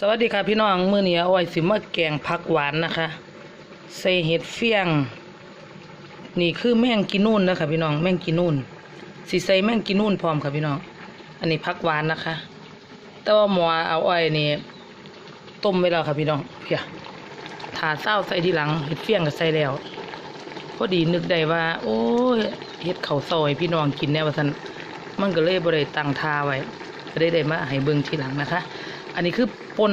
สวัสดีค่ะพี่น้องมื้อนี้อาไว้สิมาแกงผักหวานนะคะใส่เห็ดเฟียง นี่คือแมงกินนู่นนะคะพี่น้องแมงกินนู่นสิใส่แมงกินนู่นพร้อมค่ะพี่น้อง อันนี้ผักหวานนะคะ แต่ว่าหมอเอาอ้อยนี่ต้มไว้แล้วค่ะพี่น้องเพียถาเศร้าใส่ทีหลังเห็ดเฟียงก็ใส่แล้วพอดีนึกได้ว่า โอ้ยเห็ดเขาซอยพี่น้องกินแน่ว่าซั่นมันก็เลยบ่ได้ตั้งทาไว้ก็ได้ได้มาให้เบิ่งทีหลังนะคะ อันนี้คือปน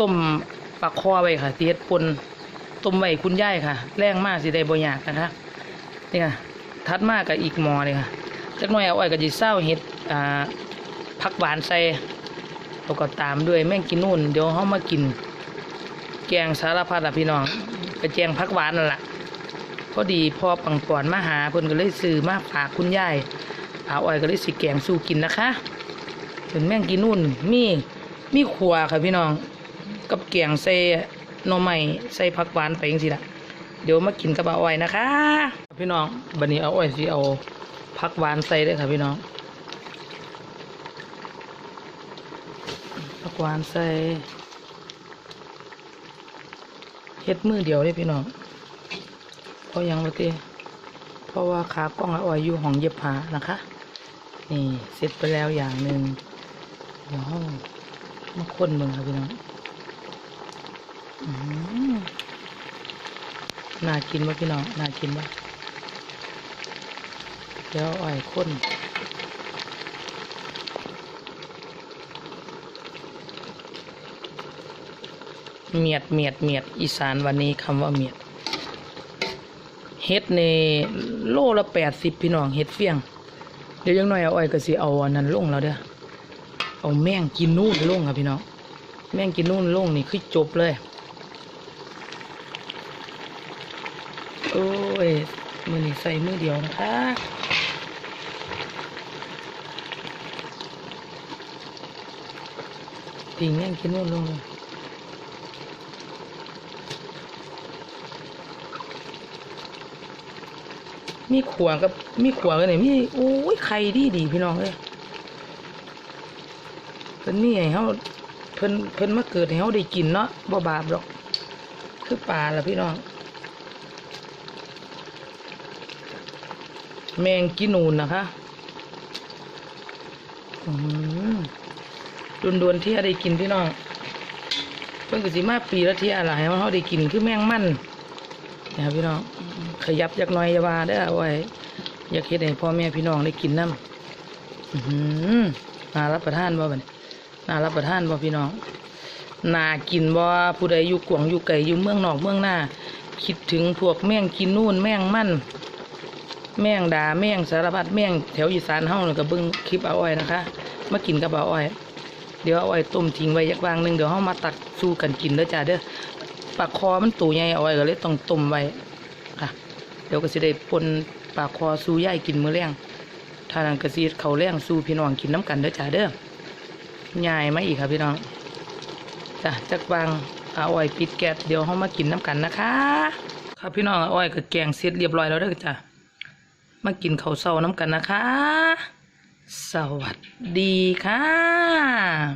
ต้มปลาคอไว้ค่ะที่เฮ็ดปนต้มไว้คุณยายค่ะ แรงมากสิได้บ่ยากนะคะนี่ค่ะทัดมากกับอีกหมอเลยค่ะจักหน่อยเอาอ้อยกับจีเศร้าเฮ็ดอ่าผักหวานใส่แล้วก็ตามด้วยแม่งกินนู่นเดี๋ยวเฮามากิน แกงสารพัดอะพี่น้องกระแจงผักหวานนั่นแหละพอดีพอปังปอนมาหาเพิ่นก็เลยซื้อมาฝากคุณยายเอาอ้อยก็เลยสิแกงสู้กินนะคะเป็นแม่งกินนู่นมี มีขัวค่ะพี่น้อง กับแกงใส่หน่อไม้ใส่ผักหวานไปจังซี่ล่ะเดี๋ยวมากินกับอาอ้อยนะคะ พี่น้องบัดนี้เอาอ้อยสิเอาผักหวานใส่เด้ค่ะพี่น้องผักหวานใส่เฮ็ดมือเดียวเลยพี่น้องเพราะยังบ่ติเพราะว่าขากล้องอาอ้อยอยู่ห้องเย็บผ้านะคะ นี่เสร็จไปแล้วอย่างหนึ่งเดี๋ยวห้อง มาคนเบิ่งครับพี่น้องน่ากินป่ะพี่น้องน่ากินป่ะเดี๋ยวอ่อยคนเมียดเมียดเมียดอีสานวันนี้คำว่าเมียด เฮ็ดในโลละแปดสิบพี่น้องเฮ็ดเฟียง เดี๋ยวยังน้อยเอาอ้อยก็สิเอาอันนั้นลงแล้วเด้อ เอาแม่งกินนู่นลงครับพี่น้อง แม่งกินนู่นลงนี่คือจบเลย โอ้ย มือนี่ใส่มือเดียวนะคะปิงแม่งกินนู่นลงเลยมีขวากับมีขวากันเนี่ยมีโอ้ยไข่ดีดีพี่น้องเอ้ย พิ่นนี่ให้เฮาเพิ่นเพิ่นมาเกิดให้เฮาได้กินเนาะบ่บาปหรอก คือปลาล่ะพี่น้อง แมงกินูนนะคะอืมดวนๆที่ได้กินพี่น้อง เพิ่นก็สิมาปีละที่อะไรเฮาได้กินคือแมงมันนะครับพี่น้อง ขยับจักน่อยอย่าวาเด้เอาไว้ อยากเฮ็ดให้พ่อแม่พี่น้องได้กินน้ำอื้อหือน่ารับประทานบ่บัดนี้ น่ารับประทานบ่พี่น้องน่ากินบ่ผู้ใดอยู่กวงอยู่ไกลอยู่เมืองนอกเมืองหน้าคิดถึงพวกแมงกินนู่นแมงมั่นแมงดาแมงสารพัดแมงแถวอีสานเฮานี่ก็เบิ่งคลิปเอาอ้อยนะคะมากินกับเอาอ้อย เดี๋ยวเอาอ้อยต้มทิ้งไว้ยักวางหนึ่งเดี๋ยวเฮามาตักสู้กันกินเด้อจ้าเด้อปลาคอมันตัวใหญ่เอาอ้อยก็เลยต้องต้มไว้ค่ะ เดี๋ยวก็สิได้ปนปลาคอสู้ย่ายกินมื้อแรงถ้านั้นก็สิเฮ็ดข้าแรงสู้พี่น้องกินน้ำกันเด้อจ้าเด้อ ใหญ่มาอีกครับพี่น้องจ้ะจักวางอาอ้อยปิดแก๊สเดี๋ยวเขามากินน้ำกันนะคะ ครับพี่น้องอาอ้อยกับแกงเสร็จเรียบร้อยแล้วเด้อจ้ะมากินข้าวเช้าน้ำกันนะคะ สวัสดีค่ะ